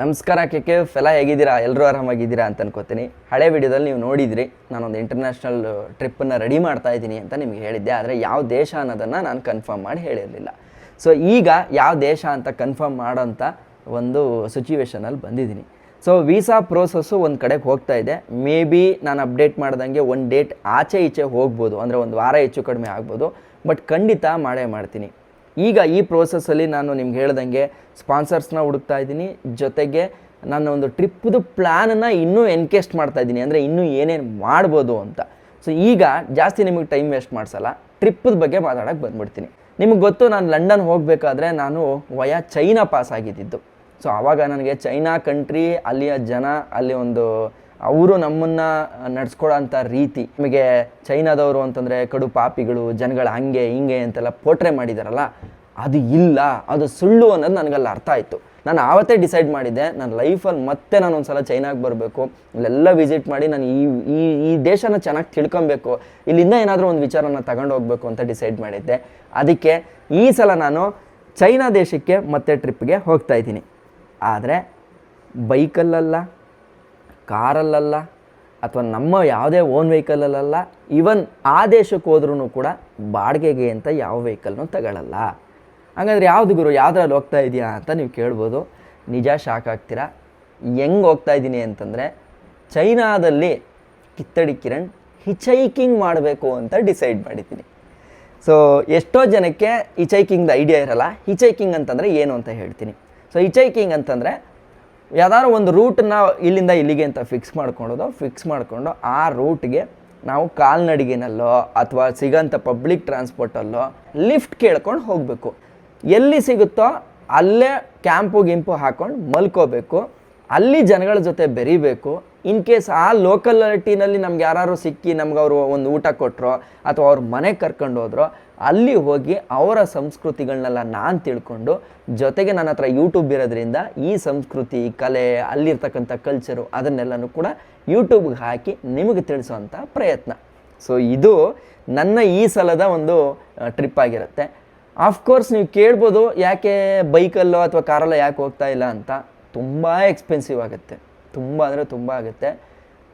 ನಮಸ್ಕಾರ K K ಎಲ್ಲ ಹೇಗಿದ್ದೀರಾ? ಎಲ್ಲರೂ ಆರಾಮಾಗಿದ್ದೀರಾ ಅಂತ ಅನ್ಕೋತೀನಿ. ಹಳೆ ವಿಡಿಯೋದಲ್ಲಿ ನೀವು ನೋಡಿದ್ರಿ, ನಾನೊಂದು ಇಂಟರ್ನ್ಯಾಷನಲ್ ಟ್ರಿಪ್ಪನ್ನು ರೆಡಿ ಮಾಡ್ತಾ ಇದ್ದೀನಿ ಅಂತ ನಿಮಗೆ ಹೇಳಿದ್ದೆ, ಆದರೆ ಯಾವ ದೇಶ ಅನ್ನೋದನ್ನು ನಾನು ಕನ್ಫರ್ಮ್ ಮಾಡಿ ಹೇಳಿರಲಿಲ್ಲ. ಸೊ ಈಗ ಯಾವ ದೇಶ ಅಂತ ಕನ್ಫರ್ಮ್ ಮಾಡೋಂಥ ಒಂದು ಸಿಚುವೇಷನಲ್ಲಿ ಬಂದಿದ್ದೀನಿ. ಸೊ ವೀಸಾ ಪ್ರೋಸೆಸ್ಸು ಒಂದು ಕಡೆಗೆ ಹೋಗ್ತಾ ಇದೆ. ಮೇ ಬಿ ನಾನು ಅಪ್ಡೇಟ್ ಮಾಡ್ದಂಗೆ ಒಂದು ಡೇಟ್ ಆಚೆ ಈಚೆ ಹೋಗ್ಬೋದು, ಅಂದರೆ ಒಂದು ವಾರ ಹೆಚ್ಚು ಕಡಿಮೆ ಆಗ್ಬೋದು ಬಟ್ ಖಂಡಿತ ಮಾಡೇ ಮಾಡ್ತೀನಿ. ಈಗ ಈ ಪ್ರೋಸೆಸ್ಸಲ್ಲಿ ನಾನು ನಿಮ್ಗೆ ಹೇಳ್ದಂಗೆ ಸ್ಪಾನ್ಸರ್ಸ್ನ ಹುಡುಕ್ತಾ ಇದ್ದೀನಿ. ಜೊತೆಗೆ ನನ್ನ ಒಂದು ಟ್ರಿಪ್ದು ಪ್ಲ್ಯಾನನ್ನು ಇನ್ನೂ ಎನ್ಕೇಸ್ಟ್ ಮಾಡ್ತಾ ಇದ್ದೀನಿ. ಅಂದರೆ ಇನ್ನೂ ಏನೇನು ಮಾಡ್ಬೋದು ಅಂತ. ಸೊ ಈಗ ಜಾಸ್ತಿ ನಿಮಗೆ ಟೈಮ್ ವೇಸ್ಟ್ ಮಾಡಿಸಲ್ಲ. ಟ್ರಿಪ್ಪದ ಬಗ್ಗೆ ಮಾತಾಡೋಕ್ಕೆ ಬಂದ್ಬಿಡ್ತೀನಿ. ನಿಮಗೆ ಗೊತ್ತು ನಾನು ಲಂಡನ್ ಹೋಗಬೇಕಾದ್ರೆ ನಾನು ವಯ ಚೈನಾ ಪಾಸ್ ಆಗಿದ್ದಿದ್ದು ಸೊ ಆವಾಗ ನನಗೆ ಚೈನಾ ಕಂಟ್ರಿ ಅಲ್ಲಿಯ ಜನ, ಅಲ್ಲಿ ಒಂದು ಅವರು ನಮ್ಮನ್ನು ನಡ್ಸ್ಕೊಳೋಂಥ ರೀತಿ ನಮಗೆ ಚೈನಾದವರು ಅಂತಂದರೆ ಕಡು ಪಾಪಿಗಳು, ಜನಗಳು ಹಂಗೆ ಹಿಂಗೆ ಅಂತೆಲ್ಲ ಪೋಟ್ರೆ ಮಾಡಿದಾರಲ್ಲ, ಅದು ಇಲ್ಲ, ಅದು ಸುಳ್ಳು ಅನ್ನೋದು ನನಗಲ್ಲಿ ಅರ್ಥ ಆಯಿತು. ನಾನು ಆವತ್ತೇ ಡಿಸೈಡ್ ಮಾಡಿದ್ದೆ, ನನ್ನ ಲೈಫಲ್ಲಿ ಮತ್ತೆ ನಾನು ಒಂದು ಸಲ ಚೈನಾಗೆ ಬರಬೇಕು, ಇಲ್ಲೆಲ್ಲ ವಿಸಿಟ್ ಮಾಡಿ ನಾನು ಈ ಈ ಈ ದೇಶನ ಚೆನ್ನಾಗಿ ತಿಳ್ಕೊಬೇಕು, ಇಲ್ಲಿಂದ ಏನಾದರೂ ಒಂದು ವಿಚಾರನ ತಗೊಂಡು ಹೋಗ್ಬೇಕು ಅಂತ ಡಿಸೈಡ್ ಮಾಡಿದ್ದೆ. ಅದಕ್ಕೆ ಈ ಸಲ ನಾನು ಚೈನಾ ದೇಶಕ್ಕೆ ಮತ್ತೆ ಟ್ರಿಪ್ಗೆ ಹೋಗ್ತಾ ಇದ್ದೀನಿ. ಆದರೆ, ಬೈಕಲ್ಲಲ್ಲ ಕಾರಲ್ಲಲ್ಲ ಅಥವಾ ನಮ್ಮ ಯಾವುದೇ ಓನ್ ವೆಹಿಕಲಲ್ಲ ಈವನ್ ಆ ದೇಶಕ್ಕೆ ಹೋದ್ರೂ ಕೂಡ ಬಾಡಿಗೆಗೆ ಅಂತ ಯಾವ ವೆಹಿಕಲ್ನೂ ತಗೊಳ್ಳಲ್ಲ ಹಾಗಾದ್ರೆ ಯಾವುದು ಗುರು, ಯಾವುದ್ರಲ್ಲಿ ಹೋಗ್ತಾ ಇದೆಯಾ ಅಂತ ನೀವು ಕೇಳ್ಬೋದು. ನಿಜ ಶಾಕ್ ಆಗ್ತೀರಾ? ಹೆಂಗೆ ಹೋಗ್ತಾ ಇದ್ದೀನಿ ಅಂತಂದರೆ, ಚೈನಾದಲ್ಲಿ ಕಿತ್ತಡಿ ಕಿರಣ್ ಹಿಚೈಕಿಂಗ್ ಮಾಡಬೇಕು ಅಂತ ಡಿಸೈಡ್ ಮಾಡಿದ್ದೀನಿ. ಸೊ ಎಷ್ಟೋ ಜನಕ್ಕೆ ಹಿಚೈಕಿಂಗ್ದು ಐಡಿಯಾ ಇರಲ್ಲ. ಹಿಚೈಕಿಂಗ್ ಅಂತಂದರೆ ಏನು ಅಂತ ಹೇಳ್ತೀನಿ. ಸೊ ಹಿಚೈಕಿಂಗ್ ಅಂತಂದರೆ ಯಾವ್ದಾದ್ರು ಒಂದು ರೂಟನ್ನ ಇಲ್ಲಿಂದ ಇಲ್ಲಿಗೆ ಅಂತ ಫಿಕ್ಸ್ ಮಾಡ್ಕೊಂಡೋದು ಫಿಕ್ಸ್ ಮಾಡಿಕೊಂಡು ಆ ರೂಟ್ಗೆ ನಾವು ಕಾಲ್ನಡಿಗೆನಲ್ಲೋ ಅಥವಾ ಸಿಗೋಂಥ ಪಬ್ಲಿಕ್ ಟ್ರಾನ್ಸ್ಪೋರ್ಟಲ್ಲೋ ಲಿಫ್ಟ್ ಕೇಳ್ಕೊಂಡು ಹೋಗಬೇಕು. ಎಲ್ಲಿ ಸಿಗುತ್ತೋ ಅಲ್ಲೇ ಕ್ಯಾಂಪು ಗಿಂಪು ಹಾಕ್ಕೊಂಡು ಮಲ್ಕೋಬೇಕು. ಅಲ್ಲಿ ಜನಗಳ ಜೊತೆ ಬೆರಿಬೇಕು. ಇನ್ ಕೇಸ್ ಆ ಲೋಕಲಿಟಿನಲ್ಲಿ ನಮ್ಗೆ ಯಾರು ಸಿಕ್ಕಿ ನಮ್ಗೆ ಅವರು ಒಂದು ಊಟ ಕೊಟ್ಟರು ಅಥವಾ ಅವ್ರ ಮನೆಗೆ ಕರ್ಕೊಂಡು ಹೋದ್ರೋ ಅಲ್ಲಿ ಹೋಗಿ ಅವರ ಸಂಸ್ಕೃತಿಗಳನ್ನೆಲ್ಲ ನಾನು ತಿಳ್ಕೊಂಡು ಜೊತೆಗೆ ನನ್ನ ಹತ್ರ ಯೂಟ್ಯೂಬ್ ಇರೋದ್ರಿಂದ ಈ ಸಂಸ್ಕೃತಿ, ಕಲೆ, ಅಲ್ಲಿರ್ತಕ್ಕಂಥ ಕಲ್ಚರು ಅದನ್ನೆಲ್ಲನೂ ಕೂಡ ಯೂಟ್ಯೂಬ್ಗೆ ಹಾಕಿ ನಿಮಗೆ ತಿಳಿಸುವಂಥ ಪ್ರಯತ್ನ. ಸೊ ಇದು ನನ್ನ ಈ ಸಲದ ಒಂದು ಟ್ರಿಪ್ ಆಗಿರುತ್ತೆ. ಆಫ್ಕೋರ್ಸ್ ನೀವು ಕೇಳ್ಬೋದು ಯಾಕೆ ಬೈಕಲ್ಲೋ ಅಥವಾ ಕಾರಲ್ಲೋ ಯಾಕೆ ಹೋಗ್ತಾ ಇಲ್ಲ ಅಂತ. ತುಂಬ ಎಕ್ಸ್ಪೆನ್ಸಿವ್ ಆಗುತ್ತೆ. ತುಂಬ ಅಂದರೆ ತುಂಬ ಆಗುತ್ತೆ.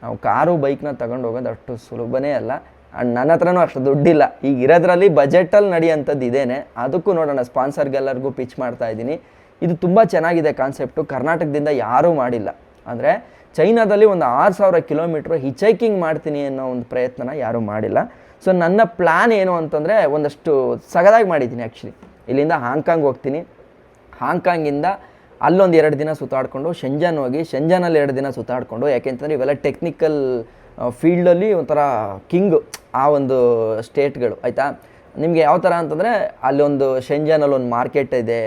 ನಾವು ಕಾರು, ಬೈಕ್ನ ತಗೊಂಡು ಹೋಗೋದು ಅಷ್ಟು ಸುಲಭನೇ ಅಲ್ಲ. ಆ್ಯಂಡ್ ನನ್ನ ಹತ್ರನೂ ಅಷ್ಟು ದುಡ್ಡಿಲ್ಲ. ಈಗ ಇರೋದ್ರಲ್ಲಿ ಬಜೆಟಲ್ಲಿ ನಡೆಯೋಂಥದ್ದು ಇದೇನೆ. ಅದಕ್ಕೂ ನೋಡೋಣ, ಸ್ಪಾನ್ಸರ್ಗೆಲ್ಲರಿಗೂ ಪಿಚ್ ಮಾಡ್ತಾ ಇದ್ದೀನಿ. ಇದು ತುಂಬ ಚೆನ್ನಾಗಿದೆ ಕಾನ್ಸೆಪ್ಟು ಕರ್ನಾಟಕದಿಂದ ಯಾರೂ ಮಾಡಿಲ್ಲ. ಅಂದರೆ ಚೈನಾದಲ್ಲಿ ಒಂದು ಆರು ಸಾವಿರ ಕಿಲೋಮೀಟ್ರ್ ಹಿಚೈಕಿಂಗ್ ಮಾಡ್ತೀನಿ ಅನ್ನೋ ಒಂದು ಪ್ರಯತ್ನನ ಯಾರೂ ಮಾಡಿಲ್ಲ. ಸೊ ನನ್ನ ಪ್ಲ್ಯಾನ್ ಏನು ಅಂತಂದರೆ ಒಂದಷ್ಟು ಸಗದಾಗಿ ಮಾಡಿದ್ದೀನಿ ಆ್ಯಕ್ಚುಲಿ ಇಲ್ಲಿಂದ ಹಾಂಗ್ಕಾಂಗ್ ಹೋಗ್ತೀನಿ. ಹಾಂಗ್ಕಾಂಗಿಂದ ಅಲ್ಲೊಂದು ಎರಡು ದಿನ ಸುತ್ತಾಡಿಕೊಂಡು, ಶೆಂಜಾನ್ ಹೋಗಿ, ಶೆಂಜಾನಲ್ಲಿ ಎರಡು ದಿನ ಸುತ್ತಾಡಿಕೊಂಡು, ಯಾಕೆಂತಂದರೆ ಇವೆಲ್ಲ ಟೆಕ್ನಿಕಲ್ ಫೀಲ್ಡಲ್ಲಿ ಒಂಥರ ಕಿಂಗ್ ಆ ಒಂದು ಸ್ಟೇಟ್ಗಳು, ಆಯಿತಾ? ನಿಮಗೆ ಯಾವ ಥರ ಅಂತಂದರೆ ಅಲ್ಲೊಂದು ಶೆಂಜಾನಲ್ಲಿ ಒಂದು ಮಾರ್ಕೆಟ್ ಇದೆ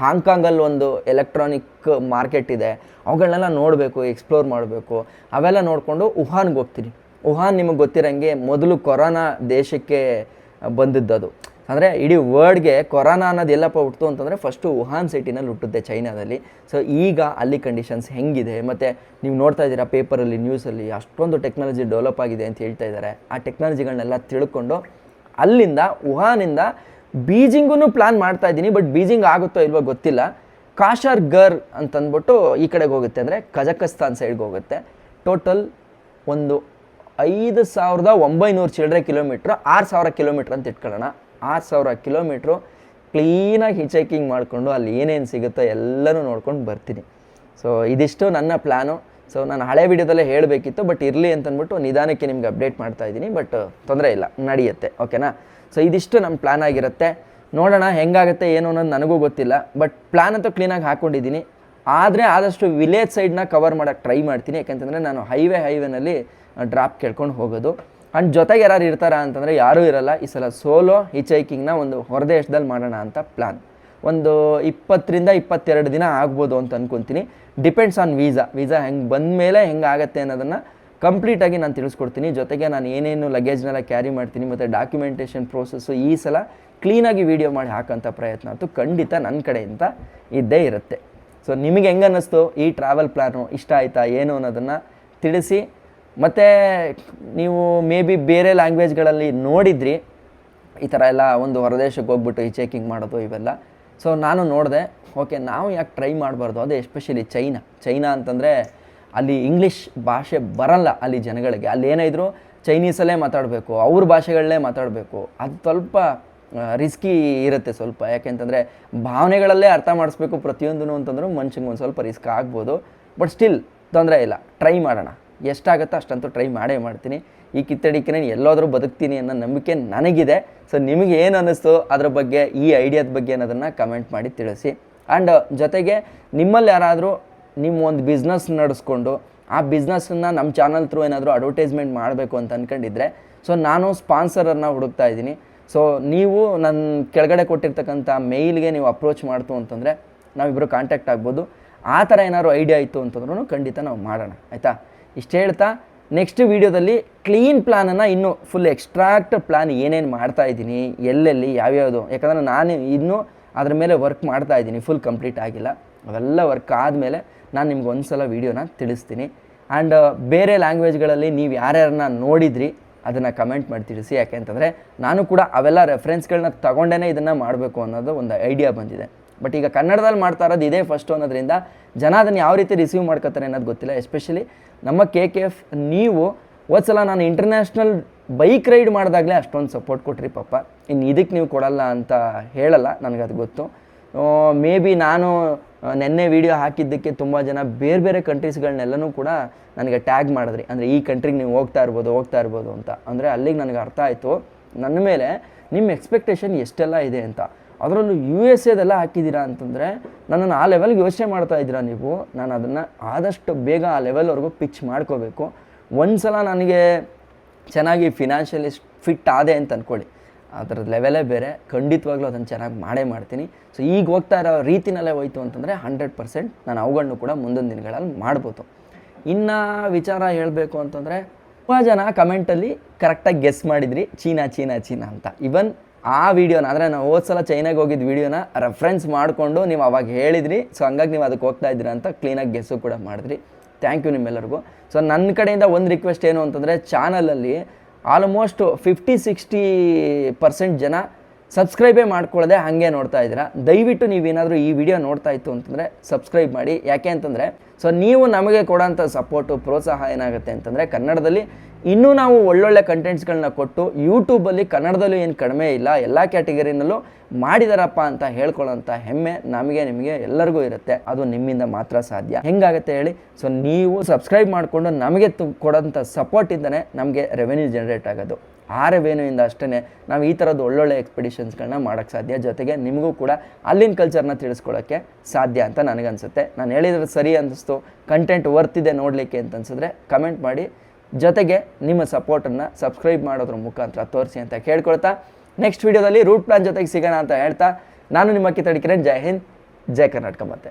ಹಾಂಗ್ಕಾಂಗಲ್ಲಿ ಒಂದು ಎಲೆಕ್ಟ್ರಾನಿಕ್ ಮಾರ್ಕೆಟ್ ಇದೆ, ಅವುಗಳನ್ನೆಲ್ಲ ನೋಡಬೇಕು, ಎಕ್ಸ್ಪ್ಲೋರ್ ಮಾಡಬೇಕು, ಅವೆಲ್ಲ ನೋಡಿಕೊಂಡು ವುಹಾನ್ಗೆ ಹೋಗ್ತೀನಿ. ವುಹಾನ್ ನಿಮಗೆ ಗೊತ್ತಿರೋಂಗೆ ಮೊದಲು ಕೊರೋನಾ ದೇಶಕ್ಕೆ ಬಂದಿದ್ದದು. ಅಂದರೆ ಇಡೀ ವರ್ಡ್ಗೆ ಕೊರೋನಾ ಅನ್ನೋದು ಎಲ್ಲಪ್ಪ ಹುಟ್ಟಿತು ಅಂತಂದರೆ ಫಸ್ಟು ವುಹಾನ್ ಸಿಟಿನಲ್ಲಿ ಹುಟ್ಟುತ್ತೆ ಚೈನಾದಲ್ಲಿ. ಸೊ ಈಗ ಅಲ್ಲಿ ಕಂಡೀಷನ್ಸ್ ಹೆಂಗಿದೆ? ಮತ್ತು ನೀವು ನೋಡ್ತಾ ಇದ್ದೀರಾ ಪೇಪರಲ್ಲಿ ನ್ಯೂಸಲ್ಲಿ ಅಷ್ಟೊಂದು ಟೆಕ್ನಾಲಜಿ ಡೆವಲಪ್ ಆಗಿದೆ ಅಂತ ಹೇಳ್ತಾ ಇದ್ದಾರೆ. ಆ ಟೆಕ್ನಾಲಜಿಗಳನ್ನೆಲ್ಲ ತಿಳ್ಕೊಂಡು ಅಲ್ಲಿಂದ ವುಹಾನಿಂದ ಬೀಜಿಂಗೂ ಪ್ಲ್ಯಾನ್ ಮಾಡ್ತಾ ಇದ್ದೀನಿ ಬಟ್ ಬೀಜಿಂಗ್ ಆಗುತ್ತೋ ಇಲ್ವೋ ಗೊತ್ತಿಲ್ಲ. ಕಾಶಾರ್ ಗರ್ ಅಂತಂದ್ಬಿಟ್ಟು ಈ ಕಡೆಗೆ ಹೋಗುತ್ತೆ ಅಂದರೆ ಕಜಕಸ್ತಾನ್ ಸೈಡ್ಗೆ ಹೋಗುತ್ತೆ. ಟೋಟಲ್ ಒಂದು ಐದು ಸಾವಿರದ ಒಂಬೈನೂರು ಚಿಲ್ಲರೆ ಕಿಲೋಮೀಟ್ರ್ ಆರು ಸಾವಿರ ಕಿಲೋಮೀಟ್ರ್ ಅಂತ ಇಟ್ಕೊಳ್ಳೋಣ. ಆರು ಸಾವಿರ ಕಿಲೋಮೀಟ್ರು ಕ್ಲೀನಾಗಿ ಹಿಚೈಕಿಂಗ್ ಮಾಡಿಕೊಂಡು ಅಲ್ಲಿ ಏನೇನು ಸಿಗುತ್ತೋ ಎಲ್ಲನೂ ನೋಡ್ಕೊಂಡು ಬರ್ತೀನಿ. ಸೊ ಇದಿಷ್ಟು ನನ್ನ ಪ್ಲ್ಯಾನು ಸೊ ನಾನು ಹಳೆ ವಿಡಿಯೋದಲ್ಲೇ ಹೇಳಬೇಕಿತ್ತು, ಬಟ್ ಇರಲಿ ಅಂತಂದ್ಬಿಟ್ಟು ನಿಧಾನಕ್ಕೆ ನಿಮ್ಗೆ ಅಪ್ಡೇಟ್ ಮಾಡ್ತಾ ಇದ್ದೀನಿ, ಬಟ್ ತೊಂದರೆ ಇಲ್ಲ, ನಡೆಯುತ್ತೆ, ಓಕೆನಾ? ಸೊ ಇದಿಷ್ಟು ನಮ್ಮ ಪ್ಲ್ಯಾನ್ ಆಗಿರುತ್ತೆ. ನೋಡೋಣ ಹೆಂಗಾಗುತ್ತೆ, ಏನು ಅನ್ನೋದು ನನಗೂ ಗೊತ್ತಿಲ್ಲ, ಬಟ್ ಪ್ಲ್ಯಾನ್ ಅಂತೂ ಕ್ಲೀನಾಗಿ ಹಾಕ್ಕೊಂಡಿದ್ದೀನಿ ಆದರೆ ಆದಷ್ಟು ವಿಲೇಜ್ ಸೈಡ್ನ ಕವರ್ ಮಾಡೋಕ್ಕೆ ಟ್ರೈ ಮಾಡ್ತೀನಿ, ಯಾಕಂತಂದರೆ ನಾನು ಹೈವೇ ಹೈವೇನಲ್ಲಿ ಡ್ರಾಪ್ ಕೇಳ್ಕೊಂಡು ಹೋಗೋದು. ಆ್ಯಂಡ್ ಜೊತೆಗೆ ಯಾರು ಇರ್ತಾರ ಅಂತಂದರೆ ಯಾರೂ ಇರಲ್ಲ. ಈ ಸಲ ಸೋಲೋ ಹಿಚೈಕಿಂಗ್ನ ಒಂದು ಹೊರದೇಶದಲ್ಲಿ ಮಾಡೋಣ ಅಂತ ಪ್ಲ್ಯಾನ್ ಒಂದು ಇಪ್ಪತ್ತರಿಂದ ಇಪ್ಪತ್ತೆರಡು ದಿನ ಆಗ್ಬೋದು ಅಂತ ಅಂದ್ಕೊತೀನಿ ಡಿಪೆಂಡ್ಸ್ ಆನ್ ವೀಸಾ ವೀಸಾ ಹೆಂಗೆ ಬಂದ ಮೇಲೆ ಹೆಂಗೆ ಆಗುತ್ತೆ ಅನ್ನೋದನ್ನು ಕಂಪ್ಲೀಟಾಗಿ ನಾನು ತಿಳಿಸ್ಕೊಡ್ತೀನಿ. ಜೊತೆಗೆ ನಾನು ಏನೇನು ಲಗೇಜ್ನೆಲ್ಲ ಕ್ಯಾರಿ ಮಾಡ್ತೀನಿ ಮತ್ತು ಡಾಕ್ಯುಮೆಂಟೇಷನ್ ಪ್ರೋಸೆಸ್ಸು ಈ ಸಲ ಕ್ಲೀನಾಗಿ ವೀಡಿಯೋ ಮಾಡಿ ಹಾಕೋಂಥ ಪ್ರಯತ್ನ ಅಂತೂ ಖಂಡಿತ ನನ್ನ ಕಡೆಯಿಂದ ಇದ್ದೇ ಇರುತ್ತೆ. ಸೊ ನಿಮಗೆ ಹೆಂಗೆ ಅನ್ನಿಸ್ತು? ಈ ಟ್ರಾವೆಲ್ ಪ್ಲ್ಯಾನು ಇಷ್ಟ ಆಯಿತಾ? ಏನು ಅನ್ನೋದನ್ನು ತಿಳಿಸಿ. ಮತ್ತು ನೀವು ಮೇ ಬಿ ಬೇರೆ ಲ್ಯಾಂಗ್ವೇಜ್ಗಳಲ್ಲಿ ನೋಡಿದ್ರಿ, ಈ ಥರ ಎಲ್ಲ ಒಂದು ಹೊರದೇಶಕ್ಕೆ ಹೋಗ್ಬಿಟ್ಟು ಈ ಚೆಕಿಂಗ್ ಮಾಡೋದು ಇವೆಲ್ಲ. ಸೊ ನಾನು ನೋಡಿದೆ ಓಕೆ ನಾವು ಯಾಕೆ ಟ್ರೈ ಮಾಡಬಾರ್ದು? ಅದೇ ಎಸ್ಪೆಷಲಿ ಚೈನಾ. ಚೈನಾ ಅಂತಂದರೆ ಅಲ್ಲಿ ಇಂಗ್ಲೀಷ್ ಭಾಷೆ ಬರಲ್ಲ ಅಲ್ಲಿ ಜನಗಳಿಗೆ. ಅಲ್ಲಿ ಏನಿದ್ರು ಚೈನೀಸಲ್ಲೇ ಮಾತಾಡಬೇಕು, ಅವ್ರ ಭಾಷೆಗಳಲ್ಲೇ ಮಾತಾಡಬೇಕು. ಅದು ಸ್ವಲ್ಪ ರಿಸ್ಕಿ ಇರುತ್ತೆ ಸ್ವಲ್ಪ. ಯಾಕೆಂತಂದರೆ ಭಾವನೆಗಳಲ್ಲೇ ಅರ್ಥ ಮಾಡಿಸ್ಬೇಕು ಪ್ರತಿಯೊಂದೂ ಅಂತಂದ್ರೂ ಮನುಷ್ಯಂಗೆ ಒಂದು ಸ್ವಲ್ಪ ರಿಸ್ಕ್ ಆಗ್ಬೋದು. ಬಟ್ ಸ್ಟಿಲ್ ತೊಂದರೆ ಇಲ್ಲ. ಟ್ರೈ ಮಾಡೋಣ. ಎಷ್ಟಾಗುತ್ತೋ ಅಷ್ಟಂತೂ ಟ್ರೈ ಮಾಡೇ ಮಾಡ್ತೀನಿ. ಈ ಕಿತ್ತಡಿಕೆ ಎಲ್ಲಾದರೂ ಬದುಕ್ತೀನಿ ಅನ್ನೋ ನಂಬಿಕೆ ನನಗಿದೆ. ಸೊ ನಿಮಗೆ ಏನು ಅನ್ನಿಸ್ತು? ಅದ್ರ ಬಗ್ಗೆ, ಈ ಐಡಿಯಾದ ಬಗ್ಗೆ ಅನ್ನೋದನ್ನು ಕಮೆಂಟ್ ಮಾಡಿ ತಿಳಿಸಿ. ಆ್ಯಂಡ್ ಜೊತೆಗೆ ನಿಮ್ಮಲ್ಲಿ ಯಾರಾದರೂ ನಿಮ್ಮ ಒಂದು ಬಿಸ್ನೆಸ್ ನಡೆಸ್ಕೊಂಡು, ಆ ಬಿಸ್ನೆಸ್ಸನ್ನು ನಮ್ಮ ಚಾನಲ್ ಥ್ರೂ ಏನಾದರೂ ಅಡ್ವರ್ಟೈಸ್ಮೆಂಟ್ ಮಾಡಬೇಕು ಅಂತ ಅಂದ್ಕೊಂಡಿದ್ರೆ ಸೊ ನಾನು ಸ್ಪಾನ್ಸರನ್ನು ಹುಡುಕ್ತಾ ಇದ್ದೀನಿ. ಸೊ ನೀವು ನನ್ನ ಕೆಳಗಡೆ ಕೊಟ್ಟಿರ್ತಕ್ಕಂಥ ಮೇಯ್ಲ್ಗೆ ನೀವು ಅಪ್ರೋಚ್ ಮಾಡ್ತು ಅಂತಂದರೆ ನಾವಿಬ್ಬರು ಕಾಂಟ್ಯಾಕ್ಟ್ ಆಗ್ಬೋದು. ಆ ಥರ ಏನಾದ್ರು ಐಡಿಯಾ ಇತ್ತು ಅಂತಂದ್ರೂ ಖಂಡಿತ ನಾವು ಮಾಡೋಣ. ಆಯಿತಾ? ಇಷ್ಟು ಹೇಳ್ತಾ ನೆಕ್ಸ್ಟ್ ವೀಡಿಯೋದಲ್ಲಿ ಕ್ಲೀನ್ ಪ್ಲ್ಯಾನನ್ನು ಇನ್ನೂ ಫುಲ್ ಎಕ್ಸ್ಟ್ರಾಕ್ಟ್ ಪ್ಲ್ಯಾನ್ ಏನೇನು ಮಾಡ್ತಾ ಇದ್ದೀನಿ, ಎಲ್ಲೆಲ್ಲಿ, ಯಾವ್ಯಾವುದು. ಯಾಕಂದರೆ ನಾನು ಇನ್ನೂ ಅದ್ರ ಮೇಲೆ ವರ್ಕ್ ಮಾಡ್ತಾ ಇದ್ದೀನಿ ಫುಲ್ ಕಂಪ್ಲೀಟ್ ಆಗಿಲ್ಲ. ಅವೆಲ್ಲ ವರ್ಕ್ ಆದಮೇಲೆ ನಾನು ನಿಮ್ಗೆ ಒಂದು ಸಲ ವೀಡಿಯೋನ ತಿಳಿಸ್ತೀನಿ. ಆ್ಯಂಡ್ ಬೇರೆ ಲ್ಯಾಂಗ್ವೇಜ್ಗಳಲ್ಲಿ ನೀವು ಯಾರ್ಯಾರನ್ನ ನೋಡಿದ್ರಿ, ಅದನ್ನು ಕಮೆಂಟ್ ಮಾಡಿ ತಿಳಿಸಿ. ಯಾಕೆ ಅಂತಂದರೆ, ನಾನು ಕೂಡ ಅವೆಲ್ಲ ರೆಫರೆನ್ಸ್ಗಳನ್ನ ತಗೊಂಡೇ ಇದನ್ನು ಮಾಡಬೇಕು ಅನ್ನೋದು ಒಂದು ಐಡಿಯಾ ಬಂದಿದೆ. ಬಟ್ ಈಗ ಕನ್ನಡದಲ್ಲಿ ಮಾಡ್ತಾ ಇರೋದು ಇದೇ ಫಸ್ಟು ಅನ್ನೋದ್ರಿಂದ ಜನ ಅದನ್ನು ಯಾವ ರೀತಿ ರಿಸೀವ್ ಮಾಡ್ಕೋತಾರೆ ಅನ್ನೋದು ಗೊತ್ತಿಲ್ಲ. ಎಸ್ಪೆಷಲಿ ನಮ್ಮ ಕೆ ಕೆ ಎಫ್ ನೀವು ಸಲ ನಾನು ಇಂಟರ್ನ್ಯಾಷನಲ್ ಬೈಕ್ ರೈಡ್ ಮಾಡಿದಾಗಲೇ ಅಷ್ಟೊಂದು ಸಪೋರ್ಟ್ ಕೊಟ್ರಿ ಪಾಪ. ಇನ್ನು ಇದಕ್ಕೆ ನೀವು ಕೊಡಲ್ಲ ಅಂತ ಹೇಳಲ್ಲ ನನಗದು ಗೊತ್ತು. ಮೇ ಬಿ ನಾನು ನಿನ್ನೆ ವಿಡಿಯೋ ಹಾಕಿದ್ದಕ್ಕೆ ತುಂಬ ಜನ ಬೇರೆ ಬೇರೆ ಕಂಟ್ರೀಸ್ಗಳನ್ನೆಲ್ಲನೂ ಕೂಡ ನನಗೆ ಟ್ಯಾಗ್ ಮಾಡಿದ್ರಿ. ಅಂದರೆ ಈ ಕಂಟ್ರಿಗೆ ನೀವು ಹೋಗ್ತಾ ಇರ್ಬೋದು ಹೋಗ್ತಾ ಇರ್ಬೋದು ಅಂತ. ಅಂದರೆ ಅಲ್ಲಿಗೆ ನನಗೆ ಅರ್ಥ ಆಯಿತು. ನನ್ನ ಮೇಲೆ ನಿಮ್ಮ ಎಕ್ಸ್ಪೆಕ್ಟೇಷನ್ ಎಷ್ಟೆಲ್ಲ ಇದೆ ಅಂತ. ಅದರಲ್ಲೂ ಯು ಎಸ್ ಎದೆಲ್ಲ ಹಾಕಿದ್ದೀರಾ ಅಂತಂದರೆ ನನ್ನನ್ನು ಆ ಲೆವೆಲ್ಗೆ ಯೋಚನೆ ಮಾಡ್ತಾ ಇದ್ದೀರಾ ನೀವು? ನಾನು ಅದನ್ನು ಆದಷ್ಟು ಬೇಗ ಆ ಲೆವೆಲ್ವರೆಗೂ ಪಿಚ್ ಮಾಡ್ಕೋಬೇಕು. ಒಂದು ಸಲ ನನಗೆ ಚೆನ್ನಾಗಿ ಫಿನಾನ್ಷಿಯಲಿ ಫಿಟ್ ಆದೆ ಅಂತ ಅಂದ್ಕೊಳ್ಳಿ ಅದರ ಲೆವೆಲೇ ಬೇರೆ. ಖಂಡಿತವಾಗ್ಲೂ ಅದನ್ನು ಚೆನ್ನಾಗಿ ಮಾಡೇ ಮಾಡ್ತೀನಿ. ಸೊ ಈಗ ಹೋಗ್ತಾ ಇರೋ ರೀತಿನಲ್ಲೇ ಹೋಯ್ತು ಅಂತಂದರೆ ಹಂಡ್ರೆಡ್ ಪರ್ಸೆಂಟ್ ನಾನು ಅವುಗಳನ್ನು ಕೂಡ ಮುಂದಿನ ದಿನಗಳಲ್ಲಿ ಮಾಡ್ಬೋದು. ಇನ್ನು ವಿಚಾರ ಹೇಳಬೇಕು ಅಂತಂದರೆ ತುಂಬ ಜನ ಕಮೆಂಟಲ್ಲಿ ಕರೆಕ್ಟಾಗಿ ಗೆಸ್ ಮಾಡಿದ್ರಿ. ಚೀನಾ ಚೀನಾ ಚೀನಾ ಅಂತ. ಇವನ್ ಆ ವಿಡಿಯೋನ ಅಂದರೆ ನಾವು ಹೋದ ಸಲ ಚೈನಾಗೆ ಹೋಗಿದ್ದ ವಿಡಿಯೋನ ರೆಫ್ರೆನ್ಸ್ ಮಾಡಿಕೊಂಡು ನೀವು ಅವಾಗ ಹೇಳಿದ್ರಿ. ಸೊ ಹಂಗಾಗಿ ನೀವು ಅದಕ್ಕೆ ಹೋಗ್ತಾ ಇದ್ದೀರಾ ಅಂತ ಕ್ಲೀನಾಗಿ ಗೆಸ್ಸು ಕೂಡ ಮಾಡಿದ್ರಿ. ಥ್ಯಾಂಕ್ ಯು ನಿಮ್ಮೆಲ್ಲರಿಗೂ. ಸೊ ನನ್ನ ಕಡೆಯಿಂದ ಒಂದು ರಿಕ್ವೆಸ್ಟ್ ಏನು ಅಂತಂದರೆ ಚಾನಲಲ್ಲಿ ಆಲ್ಮೋಸ್ಟ್ ಫಿಫ್ಟಿ ಸಿಕ್ಸ್ಟಿ ಪರ್ಸೆಂಟ್ ಜನ ಸಬ್ಸ್ಕ್ರೈಬೇ ಮಾಡ್ಕೊಳ್ಳದೆ ಹಾಗೆ ನೋಡ್ತಾ ಇದ್ದೀರಾ? ದಯವಿಟ್ಟು ನೀವೇನಾದರೂ ಈ ವಿಡಿಯೋ ನೋಡ್ತಾ ಇತ್ತು ಅಂತಂದರೆ ಸಬ್ಸ್ಕ್ರೈಬ್ ಮಾಡಿ. ಯಾಕೆ ಅಂತಂದರೆ, ಸೊ ನೀವು ನಮಗೆ ಕೊಡೋಂಥ ಸಪೋರ್ಟು, ಪ್ರೋತ್ಸಾಹ ಏನಾಗುತ್ತೆ ಅಂತಂದರೆ ಕನ್ನಡದಲ್ಲಿ ಇನ್ನೂ ನಾವು ಒಳ್ಳೊಳ್ಳೆ ಕಂಟೆಂಟ್ಸ್ಗಳನ್ನ ಕೊಟ್ಟು ಯೂಟ್ಯೂಬಲ್ಲಿ ಕನ್ನಡದಲ್ಲೂ ಏನು ಕಡಿಮೆ ಇಲ್ಲ, ಎಲ್ಲ ಕ್ಯಾಟಗರಿನಲ್ಲೂ ಮಾಡಿದಾರಪ್ಪ ಅಂತ ಹೇಳ್ಕೊಳ್ಳೋಂಥ ಹೆಮ್ಮೆ ನಮಗೆ, ನಿಮಗೆ ಎಲ್ಲರಿಗೂ ಇರುತ್ತೆ. ಅದು ನಿಮ್ಮಿಂದ ಮಾತ್ರ ಸಾಧ್ಯ. ಹೆಂಗಾಗುತ್ತೆ ಹೇಳಿ? ಸೊ ನೀವು ಸಬ್ಸ್ಕ್ರೈಬ್ ಮಾಡಿಕೊಂಡು ನಮಗೆ ತು, ಕೊಡೋಂಥ ಸಪೋರ್ಟಿಂದನೇ ನಮಗೆ ರೆವೆನ್ಯೂ ಜನರೇಟ್ ಆಗೋದು. ಆ ಇಂದ ಅಷ್ಟೇ ನಾವು ಈ ಥರದ ಒಳ್ಳೊಳ್ಳೆ ಎಕ್ಸ್ಪಿಡಿಷನ್ಸ್ಗಳನ್ನ ಮಾಡೋಕ್ಕೆ ಸಾಧ್ಯ. ಜೊತೆಗೆ ನಿಮಗೂ ಕೂಡ ಅಲ್ಲಿನ ಕಲ್ಚರ್ನ ತಿಳಿಸ್ಕೊಳ್ಳೋಕ್ಕೆ ಸಾಧ್ಯ ಅಂತ ನನಗನ್ಸುತ್ತೆ. ನಾನು ಹೇಳಿದ್ರೆ ಸರಿ ಅನ್ನಿಸ್ತು ಕಂಟೆಂಟ್ ವರ್ತಿದೆ ನೋಡಲಿಕ್ಕೆ ಅಂತ ಅನ್ಸಿದ್ರೆ ಕಮೆಂಟ್ ಮಾಡಿ. ಜೊತೆಗೆ ನಿಮ್ಮ ಸಪೋರ್ಟನ್ನು ಸಬ್ಸ್ಕ್ರೈಬ್ ಮಾಡೋದ್ರ ಮುಖಾಂತರ ತೋರಿಸಿ ಅಂತ ಕೇಳ್ಕೊಳ್ತಾ ನೆಕ್ಸ್ಟ್ ವೀಡಿಯೋದಲ್ಲಿ ರೂಟ್ ಪ್ಲಾನ್ ಜೊತೆಗೆ ಸಿಗೋಣ ಅಂತ ಹೇಳ್ತಾ, ನಾನು ನಿಮ್ಮ ತಡಿಕೆ ಕಿರಣ್, ಜೈ ಹಿಂದ್, ಜೈ ಕರ್ನಾಟಕ ಮತ್ತೆ.